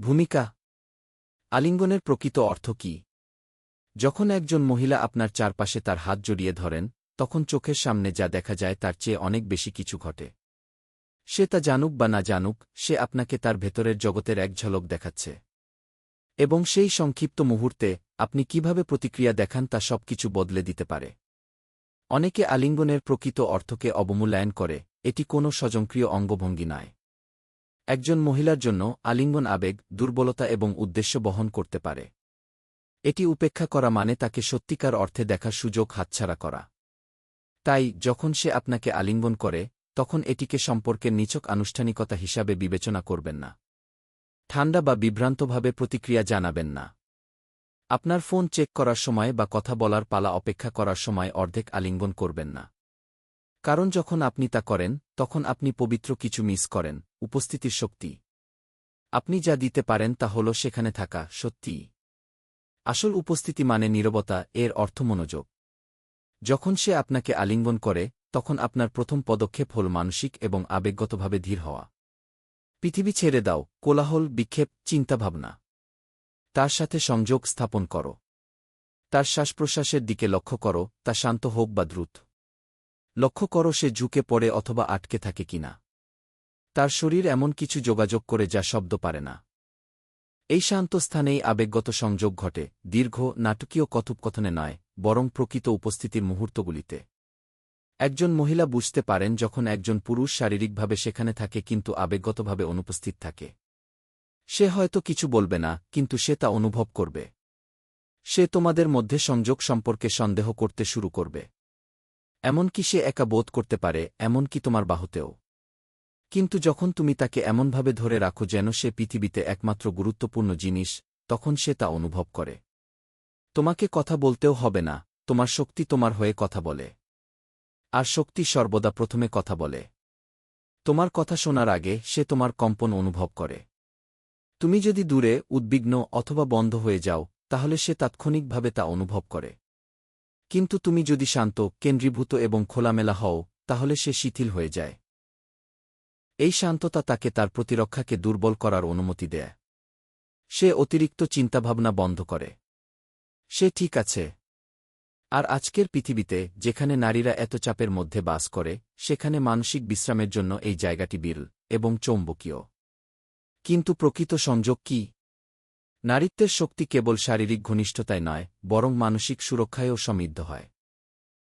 ভূমিকা। আলিঙ্গনের প্রকৃত অর্থ কি? যখন একজন মহিলা আপনার চারপাশে তার হাত জড়িয়ে ধরেন, তখন চোখের সামনে যা দেখা যায় তার চেয়ে অনেক বেশি কিছু ঘটে। সে তা জানুক বা না জানুক, সে আপনাকে তার ভেতরের জগতের এক ঝলক দেখাচ্ছে। এবং সেই সংক্ষিপ্ত মুহূর্তে আপনি কীভাবে প্রতিক্রিয়া দেখান তা সব কিছু বদলে দিতে পারে। অনেকে আলিঙ্গনের প্রকৃত অর্থকে অবমূল্যায়ন করে, এটি কোনো স্বজনক্রিয় অঙ্গভঙ্গি নয়। একজন মহিলার জন্য আলিঙ্গন আবেগ, দুর্বলতা এবং উদ্দেশ্য বহন করতে পারে। এটি উপেক্ষা করা মানে তাকে সত্যিকার অর্থে দেখার সুযোগ হাতছাড়া করা। তাই, যখন সে আপনাকে আলিঙ্গন করে, তখন এটিকে সম্পর্কের নিচক আনুষ্ঠানিকতা হিসাবে বিবেচনা করবেন না। ঠান্ডা বা বিভ্রান্তভাবে প্রতিক্রিয়া জানাবেন না। আপনার ফোন চেক করার সময় বা কথা বলার পালা অপেক্ষা করার সময় অর্ধেক আলিঙ্গন করবেন না। কারণ যখন আপনি তা করেন, তখন আপনি পবিত্র কিছু মিস করেন। উপস্থিতির শক্তি। আপনি যা দিতে পারেন তা হল সেখানে থাকা সত্যি। আসল উপস্থিতি মানে নীরবতা, এর অর্থ মনোযোগ। যখন সে আপনাকে আলিঙ্গন করে, তখন আপনার প্রথম পদক্ষেপ হল মানসিক এবং আবেগগতভাবে ধীর হওয়া। পৃথিবী ছেড়ে দাও, কোলাহল, বিক্ষেপ, চিন্তাভাবনা। তার সাথে সংযোগ স্থাপন করো। তার শ্বাসপ্রশ্বাসের দিকে লক্ষ্য করো, তা শান্ত হোক বা দ্রুত। লক্ষ্য করো সে ঝুঁকে পড়ে অথবা আটকে থাকে কিনা। তার শরীর এমন কিছু যোগাযোগ করে যা শব্দ পারে না। এই শান্ত স্থানেই আবেগগত সংযোগ ঘটে, দীর্ঘ, নাটকীয় কথোপকথনে নয়, বরং প্রকৃত উপস্থিতির মুহূর্তগুলিতে। একজন মহিলা বুঝতে পারেন যখন একজন পুরুষ শারীরিকভাবে সেখানে থাকে কিন্তু আবেগগতভাবে অনুপস্থিত থাকে। সে হয়তো কিছু বলবে না, কিন্তু সে তা অনুভব করবে। সে তোমাদের মধ্যে সংযোগ সম্পর্কে সন্দেহ করতে শুরু করবে। এমনকি সে একা বোধ করতে পারে, এমনকি তোমার বাহুতেও। কিন্তু যখন তুমি তাকে এমনভাবে ধরে রাখো যেন সে পৃথিবীতে একমাত্র গুরুত্বপূর্ণ জিনিস, তখন সে তা অনুভব করে। তোমাকে কথা বলতেও হবে না, তোমার শক্তি তোমার হয়ে কথা বলে। আর শক্তি সর্বদা প্রথমে কথা বলে। তোমার কথা শোনার আগে সে তোমার কম্পন অনুভব করে। তুমি যদি দূরে, উদ্বিগ্ন অথবা বন্ধ হয়ে যাও, তাহলে সে তাৎক্ষণিকভাবে তা অনুভব করে। কিন্তু তুমি যদি শান্ত, কেন্দ্রীভূত এবং খোলামেলা হও, তাহলে সে শিথিল হয়ে যায়। এই শান্ততা তাকে তার প্রতিরক্ষাকে দুর্বল করার অনুমতি দেয়। সে অতিরিক্ত চিন্তাভাবনা বন্ধ করে। সে ঠিক আছে। আর আজকের পৃথিবীতে, যেখানে নারীরা এত চাপের মধ্যে বাস করে, সেখানে মানসিক বিশ্রামের জন্য এই জায়গাটি বিরল এবং চৌম্বকীয়। কিন্তু প্রকৃত সংযোগ কি? নারীত্বের শক্তি কেবল শারীরিক ঘনিষ্ঠতায় নয়, বরং মানসিক সুরক্ষায়ও সমৃদ্ধ হয়।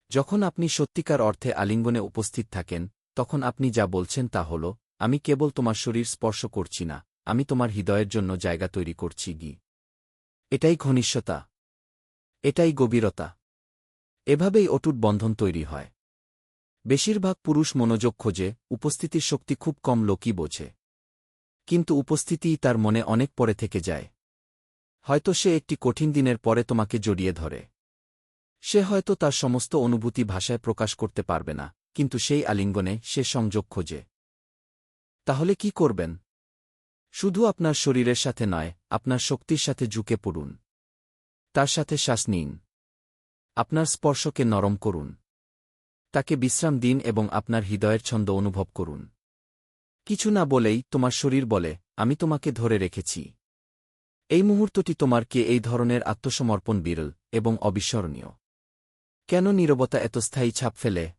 যখন আপনি সত্যিকার অর্থে আলিঙ্গনে উপস্থিত থাকেন তখন আপনি যা বলছেন তা হল, আমি কেবল তোমার শরীর স্পর্শ করছি না, আমি তোমার হৃদয়ের জন্য জায়গা তৈরি করছি গি। এটাই ঘনিষ্ঠতা। এটাই গভীরতা। এভাবেই অটুট বন্ধন তৈরি হয়। বেশিরভাগ পুরুষ মনোযোগ খোঁজে, উপস্থিতির শক্তি খুব কম লোকই বোঝে। কিন্তু উপস্থিতিই তার মনে অনেক পরে থেকে যায়। হয়তো সে একটি কঠিন দিনের পরে তোমাকে জড়িয়ে ধরে। সে হয়তো তার সমস্ত অনুভূতি ভাষায় প্রকাশ করতে পারবে না। কিন্তু সেই আলিঙ্গনে সে সংযোগ খোঁজে। তাহলে কি করবেন? শুধু আপনার শরীরের সাথে নয়, আপনার শক্তির সাথে ঝুঁকে পড়ুন। তার সাথে শ্বাস নিন। আপনার স্পর্শকে নরম করুন। তাকে বিশ্রাম দিন এবং আপনার হৃদয়ের ছন্দ অনুভব করুন। কিছু না বলেই তোমার শরীর বলে, আমি তোমাকে ধরে রেখেছি। এই মুহূর্তটি তোমার কে এই ধরনের আত্মসমর্পণ বিরল এবং অবিস্মরণীয়। কেন নীরবতা এত স্থায়ী ছাপ ফেলে?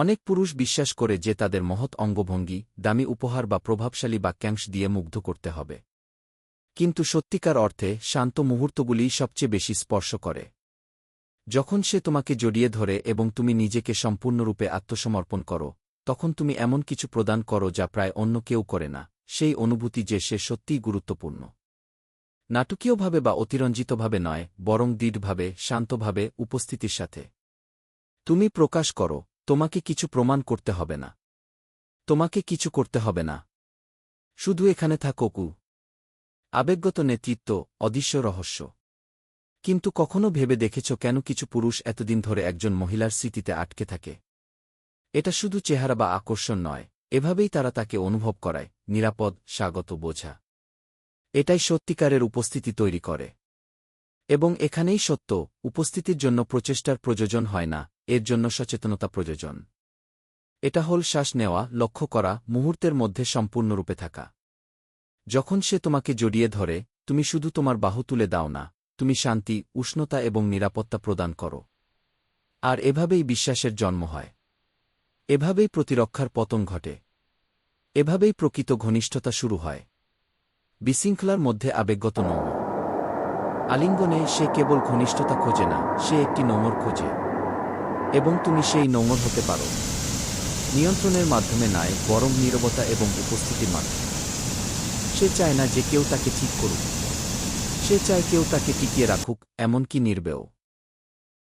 অনেক পুরুষ বিশ্বাস করে যে তাদের মহৎ অঙ্গভঙ্গি, দামি উপহার বা প্রভাবশালী বাক্যাংশ দিয়ে মুগ্ধ করতে হবে। কিন্তু সত্যিকার অর্থে, শান্ত মুহূর্তগুলিই সবচেয়ে বেশি স্পর্শ করে। যখন সে তোমাকে জড়িয়ে ধরে এবং তুমি নিজেকে সম্পূর্ণরূপে আত্মসমর্পণ করো, তখন তুমি এমন কিছু প্রদান করো যা প্রায় অন্য কেউ করে না, সেই অনুভূতি যে সে সত্যিই গুরুত্বপূর্ণ। নাটকীয়ভাবে বা অতিরঞ্জিতভাবে নয়, বরং দৃঢ়ভাবে, শান্তভাবে, উপস্থিতির সাথে। তুমি প্রকাশ করো তোমাকে কিছু প্রমাণ করতে হবে না। তোমাকে কিছু করতে হবে না। শুধু এখানে থাকো, কু। আবেগগত নেতৃত্ব, অদৃশ্য রহস্য। কিন্তু কখনো ভেবে দেখেছ কেন কিছু পুরুষ এতদিন ধরে একজন মহিলার স্মৃতিতে আটকে থাকে? এটা শুধু চেহারা বা আকর্ষণ নয়, এভাবেই তারা তাকে অনুভব করায়, নিরাপদ, স্বাগত, বোঝা। এটাই সত্যিকারের উপস্থিতি তৈরি করে। এবং এখানেই সত্য, উপস্থিতির জন্য প্রচেষ্টার প্রয়োজন হয় না, এর জন্য সচেতনতা প্রয়োজন। এটা হল শ্বাস নেওয়া, লক্ষ্য করা, মুহূর্তের মধ্যে সম্পূর্ণরূপে থাকা। যখন সে তোমাকে জড়িয়ে ধরে, তুমি শুধু তোমার বাহু তুলে দাও না, তুমি শান্তি, উষ্ণতা এবং নিরাপত্তা প্রদান করো। আর এভাবেই বিশ্বাসের জন্ম হয়। এভাবেই প্রতিরক্ষার পতন ঘটে। এভাবেই প্রকৃত ঘনিষ্ঠতা শুরু হয়। বিশৃঙ্খলার মধ্যে আবেগগত নৌম আলিঙ্গনে সে কেবল ঘনিষ্ঠতা খোঁজে না, সে একটি নোংর খোঁজে। এবং তুমি সেই নোংর হতে পারো। নিয়ন্ত্রণের মাধ্যমে নয় বরং নিরবতা এবং উপস্থিতির মাধ্যমে। সে চায় না যে কেউ তাকে ঠিক করুক। সে চায় কেউ তাকে টিকিয়ে রাখুক, এমনকি নির্বেও।